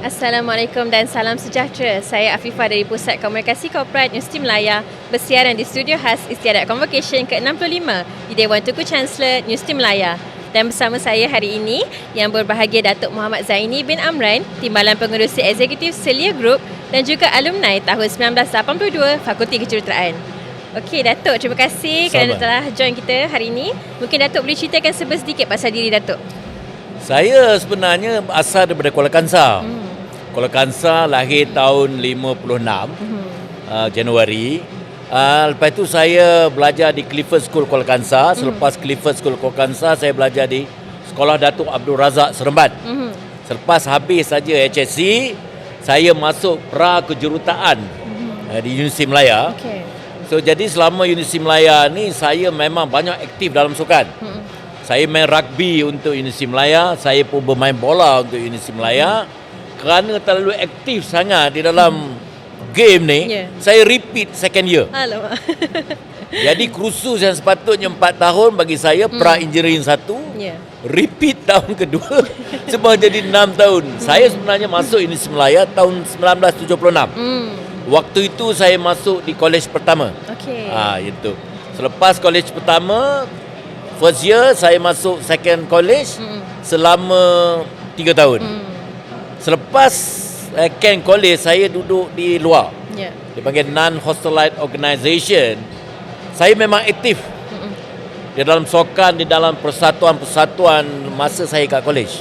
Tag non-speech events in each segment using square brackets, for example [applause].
Assalamualaikum dan salam sejahtera. Saya Afifah dari Pusat Komunikasi Korporat Universiti Melaya bersiaran di studio khas Istiadat Convocation ke-65 di Dewan Tuku Chancellor Universiti Melaya. Dan bersama saya hari ini yang berbahagia Datuk Muhammad Zaini bin Amran, Timbalan Pengurusi Eksekutif Celia Group dan juga alumni tahun 1982 Fakulti Kejuruteraan. Okey Datuk, terima kasih Sama. kerana telah join kita hari ini. Mungkin Datuk boleh ceritakan sedikit pasal diri Datuk. Saya sebenarnya asal daripada Kuala Kangsar. Hmm. Kuala Kangsar lahir tahun 56 Hmm. uh, Januari. Uh, lepas tu saya belajar di Clifford School Kuala Kangsar. Selepas Clifford School Kuala Kangsar saya belajar di Sekolah Datuk Abdul Razak Seremban. Mhm. Selepas habis saja HSC, saya masuk pra kejuruteraan uh, di Universiti Melaya. Okey. So jadi selama Universiti Melaya ni saya memang banyak aktif dalam sukan. Hmm. Saya main rugby untuk Universiti Melaya, saya pun bermain bola untuk Universiti Melaya. Kerana terlalu aktif sangat di dalam game ni, Ya. saya repeat second year. Alamak. [laughs] Jadi kursus yang sepatutnya 4 tahun bagi saya pra engineering satu, ya. repeat [laughs] tahun kedua sebab jadi 6 tahun. Saya sebenarnya masuk Universiti Melaya tahun 1976. Hmm. Waktu itu saya masuk di kolej pertama. Okey. Ah, itu. Selepas kolej pertama, first year saya masuk second college Hmm. selama 3 tahun. Hmm. Selepas second college saya duduk di luar. Ya. Dia panggil non-hostile organisation. Saya memang aktif di dalam sokan, di dalam persatuan-persatuan masa saya kat college.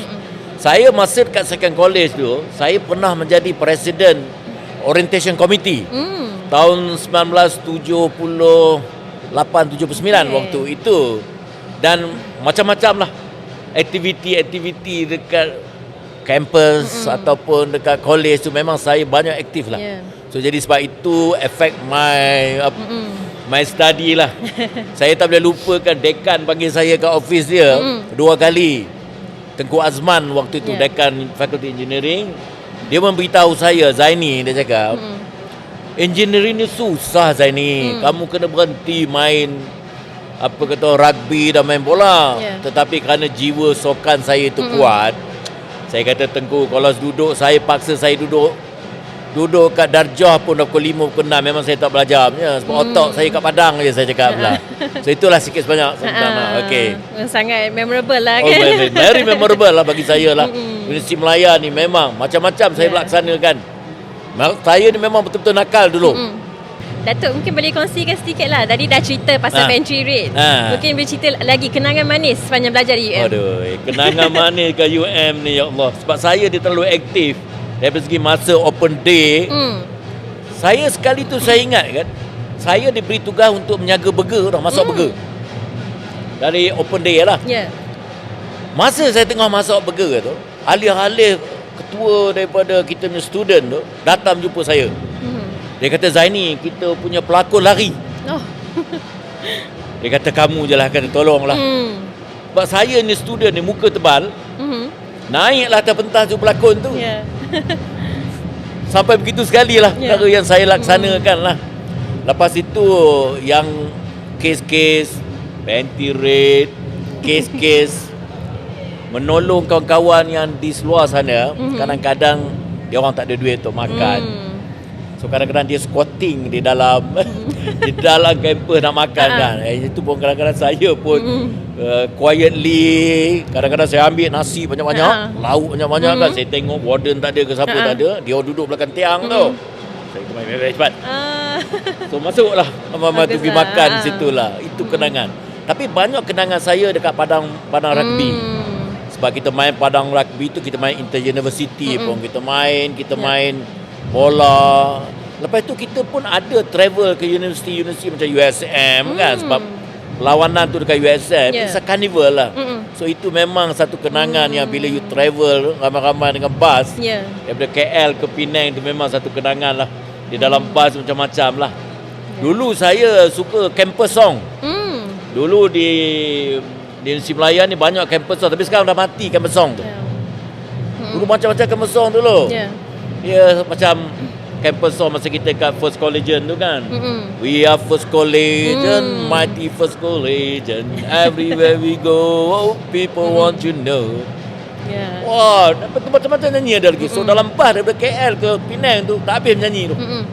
Saya masa kat second college tu, saya pernah menjadi presiden orientation committee Hmm. tahun 1978 79 Okey. waktu itu dan macam-macam lah aktiviti-aktiviti dekat kampus Mm-mm. ataupun dekat college tu memang saya banyak aktif lah. Ya. So jadi sebab itu affect my uh, Mm-mm. my study lah. [laughs] saya tak boleh lupakan dekan panggil saya ke office dia Mm-mm. dua kali. Tengku Azman waktu itu Ya. dekan Fakulti Engineering dia memberitahu saya Zaini dia cakap Mm-mm. Engineering ni susah Zaini. Hmm. Kamu kena berhenti main apa kata rugby dan main bola. Ya. Tetapi kerana jiwa sokan saya itu Mm-mm. kuat, saya kata Tengku kalau duduk saya paksa saya duduk duduk kat darjah pun dah pukul 5 pukul 6 memang saya tak belajar punya sebab Hmm. otak saya kat padang je saya cakap lah. [laughs] so itulah sikit sebanyak sebenarnya. Ah, Okey. Sangat memorable lah Oh, kan. very, very memorable lah bagi saya lah. Mm-mm. Universiti Melaya ni memang macam-macam saya Ya. melaksanakan. Saya ni memang betul-betul nakal dulu. Mm-mm. Datuk mungkin boleh kongsikan sedikit lah Tadi dah cerita pasal Ah. pantry rate Ah. Mungkin boleh cerita lagi Kenangan manis sepanjang belajar di UM Aduh, kenangan manis ke UM ni ya Allah. Sebab saya dia terlalu aktif. Dari segi masa open day, hmm. saya sekali tu saya ingat kan, saya diberi tugas untuk menjaga burger tau, masak Hmm. burger. Dari open day lah. Ya Masa saya tengah masak burger tu, alih-alih ketua daripada kita punya student tu datang jumpa saya. Dia kata Zaini, kita punya pelakon lari. Oh [laughs] Dia kata kamu je lah kena tolong lah. hmm. Sebab saya ni student ni muka tebal, Hmm. naiklah atas pentas tu pelakon tu. Ya [laughs] Sampai begitu sekali lah Ya. cara yang saya laksanakan lah. Lepas itu yang kes-kes panty raid, kes-kes [laughs] menolong kawan-kawan yang di luar sana, Mhm. kadang-kadang dia orang tak ada duit untuk makan. hmm. So kadang-kadang dia squatting di dalam [laughs] di dalam kampus nak makan Ah. kan. Eh, itu pun kadang-kadang saya pun uh, quietly kadang-kadang saya ambil nasi banyak-banyak, Ah. lauk banyak-banyak kan. Mhm. Saya tengok warden tak ada ke siapa Ah. tak ada, dia duduk belakang tiang tu. Mhm. Saya kemain very cepat. So masuklah mama tu pergi Baguslah. makan Ah. situlah. Itu kenangan. Tapi banyak kenangan saya dekat padang padang rugby. Hmm. Sebab kita main padang rugby tu kita main inter university pun kita main, kita Ya. main bola. Lepas tu kita pun ada travel ke universiti-universiti macam USM kan Hmm. sebab lawanan tu dekat USM Ya. it's a carnival lah. Mm-mm. So itu memang satu kenangan Hmm. yang bila you travel ramai-ramai dengan bas Ya daripada KL ke Penang tu memang satu kenangan lah. Di dalam bas macam-macam lah. Dulu saya suka campus song. Hmm. Dulu di di Universiti Melaya ni banyak campus song tapi sekarang dah mati campus song tu. Ya. Dulu macam-macam campus song dulu. Ya Dia macam campus song masa kita kat First Collegian tu kan. Mm-mm. We are First Collegian, Hmm. mighty First Collegian. Everywhere we go, oh, people want to know. Ya. Wah, dapat macam-macam nyanyi ada lagi. So dalam bas daripada KL ke Penang tu tak habis menyanyi tu. Mm-mm.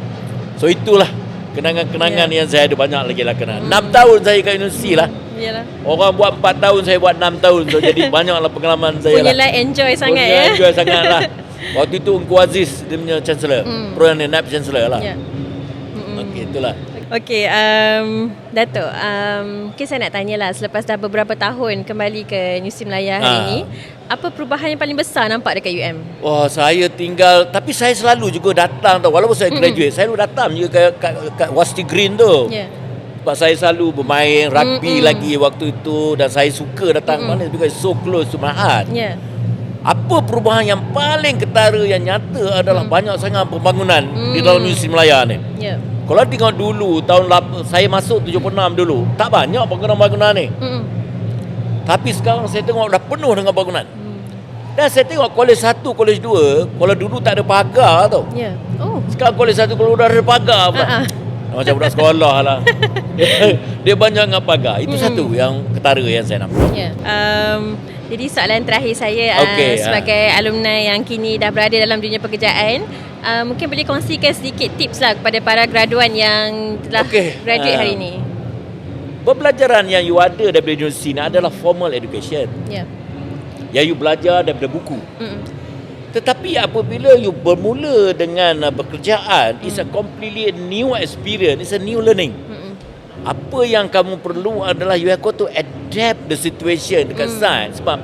So itulah kenangan-kenangan Ya. yang saya ada banyak lagi lah kenangan. 6 tahun saya kat universiti lah. Yalah. Orang buat 4 tahun, saya buat 6 tahun. So jadi [laughs] banyaklah pengalaman saya lah. Punyalah enjoy sangat Punya ya. Enjoy sangat lah. [laughs] Waktu itu Ungku Aziz dia punya chancellor. Mm. Pro yang naib chancellor lah. Ya. Mm-mm. Okey, itulah. Okey, um, Datuk, um, mungkin saya nak tanyalah selepas dah beberapa tahun kembali ke New Sim Melaya hari Ah. ini, apa perubahan yang paling besar nampak dekat UM? Wah, saya tinggal tapi saya selalu juga datang tau. Walaupun saya graduate, saya selalu datang juga kat, kat, kat Wasti Green tu. Ya. Sebab saya selalu bermain rugby Mm-mm. lagi waktu itu dan saya suka datang Mm-mm. mana because so close to my heart. Ya. Apa perubahan yang paling ketara yang nyata adalah Mm. banyak sangat pembangunan di Mm. dalam Musim Melaya ni. Ya. Kalau tengok dulu tahun saya masuk 76 dulu, tak banyak bangunan-bangunan ni. Mm-mm. Tapi sekarang saya tengok dah penuh dengan bangunan. Mm. Dan saya tengok kolej 1, kolej 2, kalau dulu tak ada pagar tau. Ya. Oh. Sekarang kolej 1, kolej 2 dah ada pagar pula. Ah. Macam budak sekolah lah. [laughs] dia banyak dengan pagar. Itu Mm. satu yang ketara yang saya nampak. Ya. Um, jadi soalan terakhir saya Okey, uh, sebagai alumni yang kini dah berada dalam dunia pekerjaan, uh, mungkin boleh kongsikan sedikit tips lah kepada para graduan yang telah Okey, graduate ah. hari ini. Pembelajaran yang you ada daripada universiti ni adalah formal education. Ya. Yang you belajar daripada buku. Mm-mm. Tetapi apabila you bermula dengan uh, pekerjaan, it's a completely new experience, it's a new learning. Mm-mm. Apa yang kamu perlu adalah you have got to adapt the situation dekat Hmm. science. Sebab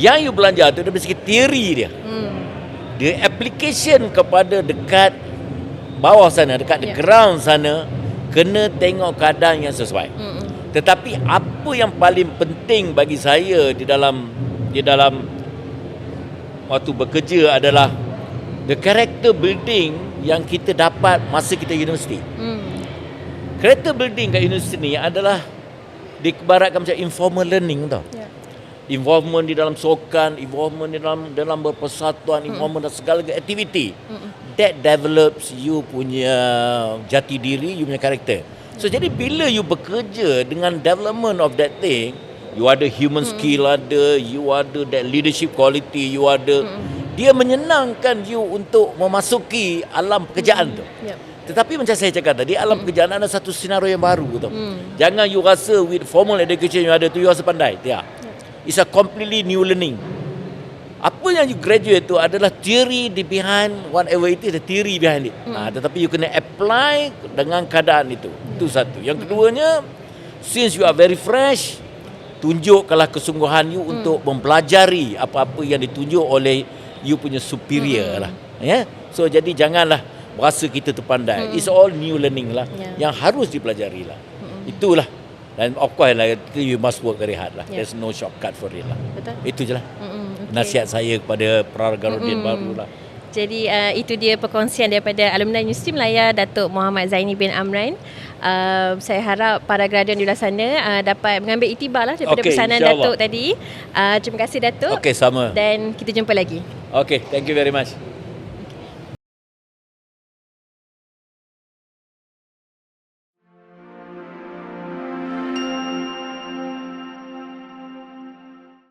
yang you belajar tu dari segi teori dia. Mm. Dia application kepada dekat bawah sana, dekat the Ya. ground sana, kena tengok keadaan yang sesuai. Mm-mm. Tetapi apa yang paling penting bagi saya di dalam di dalam waktu bekerja adalah the character building yang kita dapat masa kita universiti. Mm. Character building kat universiti ni adalah diibaratkan macam informal learning tau. Ya. Involvement di dalam sokan, involvement di dalam dalam berpersatuan, involvement dalam segala aktiviti. Mm-mm. That develops you punya jati diri, you punya karakter. So jadi bila you bekerja dengan development of that thing, you ada human skill ada, you ada that leadership quality, you ada dia menyenangkan you untuk memasuki alam pekerjaan tu. Ya. Tetapi macam saya cakap tadi, alam pekerjaan ada satu senario yang baru tau. Mm. Jangan you rasa with formal education you ada tu you rasa pandai. Tidak. It's a completely new learning. Apa yang you graduate tu adalah theory di behind whatever it is, the theory behind it. Hmm. Ha, tetapi you kena apply dengan keadaan itu. Itu satu. Yang keduanya, since you are very fresh, tunjukkanlah kesungguhan you untuk mempelajari apa-apa yang ditunjuk oleh you punya superior lah. Ya. So jadi janganlah rasa kita terpandai. Mm. It's all new learning lah Ya. yang harus dipelajari lah. Itulah. Dan of course lah, you must work very hard lah. Ya. There's no shortcut for it lah. Betul. Itu je lah. Okey. Nasihat saya kepada para Garudin Mm-mm. baru lah. Jadi uh, itu dia perkongsian daripada alumni Universiti Melaya Datuk Muhammad Zaini bin Amran. Uh, saya harap para graduan di luar sana uh, dapat mengambil itibar lah daripada Okey, pesanan. Datuk tadi. Uh, terima kasih Datuk. Okey, sama. Dan kita jumpa lagi. Okay, thank you very much.